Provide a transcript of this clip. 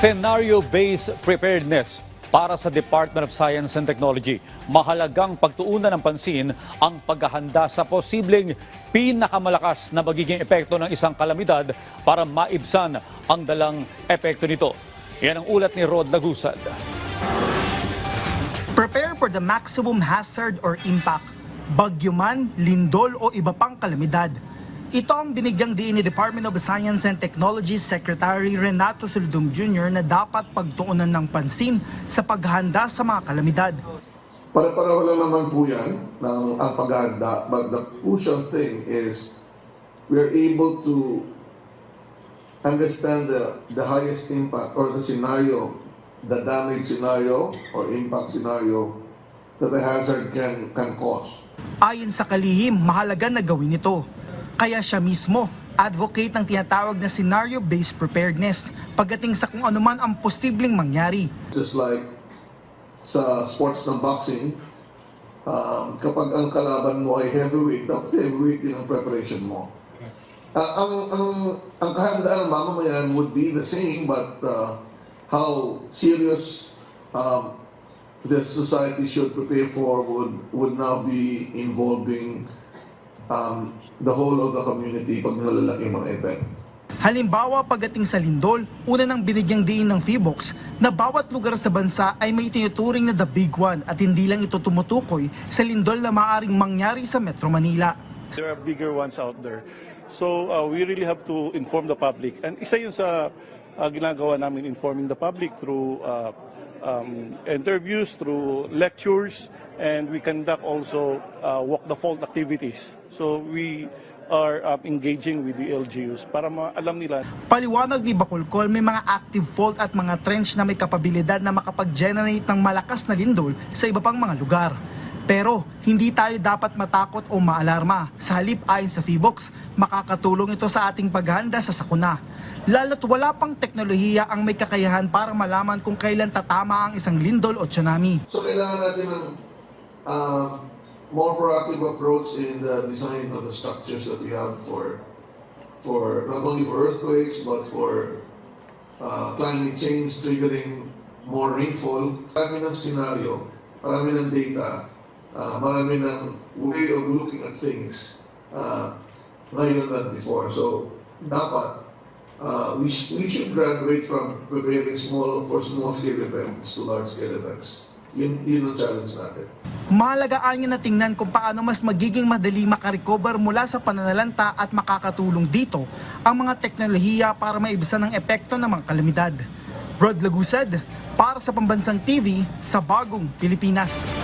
Scenario-based preparedness para sa Department of Science and Technology. Mahalagang pagtuunan ng pansin ang paghahanda sa posibleng pinakamalakas na magiging epekto ng isang kalamidad para maibsan ang dalang epekto nito. Yan ang ulat ni Rod Lagusad. Prepare for the maximum hazard or impact. Bagyo man, lindol o iba pang kalamidad. Ito ang binigyang diin ni Department of Science and Technology Secretary Renato Solidum Jr. na dapat pagtuunan ng pansin sa paghahanda sa mga kalamidad. Pare-pareho lang naman po yan ng ang paghahanda. But the crucial thing is we're able to understand the, the highest impact or the scenario, the damage scenario or impact scenario that the hazard can, can cause. Ayon sa kalihim, mahalaga na gawin ito. Kaya siya mismo, advocate ng tinatawag na scenario-based preparedness pagdating sa kung anuman ang posibleng mangyari. Just like sa sports ng boxing, um, kapag ang kalaban mo ay heavyweight, dapat heavyweight yun ang preparation mo. Ah, ang ang ang kahandaan ng mamamayan would be the same, but uh, how serious um, the society should prepare for would would now be involving um, the whole of the community pag nalalaki ang mga event. Halimbawa, pagdating sa lindol, una nang binigyang diin ng FIBOX na bawat lugar sa bansa ay may tinuturing na the big one at hindi lang ito tumutukoy sa lindol na maaring mangyari sa Metro Manila. There are bigger ones out there. So uh, we really have to inform the public. And isa yun sa uh, ginagawa namin, informing the public through uh, um, interviews, through lectures, and we conduct also uh, walk the fault activities. So we are um, engaging with the LGUs para maalam nila Paliwanag ni Bacolcol, may mga active fault at mga trench na may kapabilidad na makapag-generate ng malakas na lindol sa iba pang mga lugar. Pero hindi tayo dapat matakot o maalarma. Sa halip ayon sa FIBOX, makakatulong ito sa ating paghahanda sa sakuna. Lalo't wala pang teknolohiya ang may kakayahan para malaman kung kailan tatama ang isang lindol o tsunami. So kailangan natin ng uh, more proactive approach in the design of the structures that we have for for not only for earthquakes but for uh, climate change triggering more rainfall. Marami ng scenario, marami ng data, uh, marami ng way of looking at things uh, ngayon than before. So dapat uh, we, sh- we should graduate from preparing small for small scale events to large scale events. Yun, yun ang challenge natin. Mahalagaan niya na tingnan kung paano mas magiging madali makarecover mula sa pananalanta at makakatulong dito ang mga teknolohiya para maibsan ang epekto ng mga kalamidad. Rod Lagusad, para sa Pambansang TV sa Bagong Pilipinas.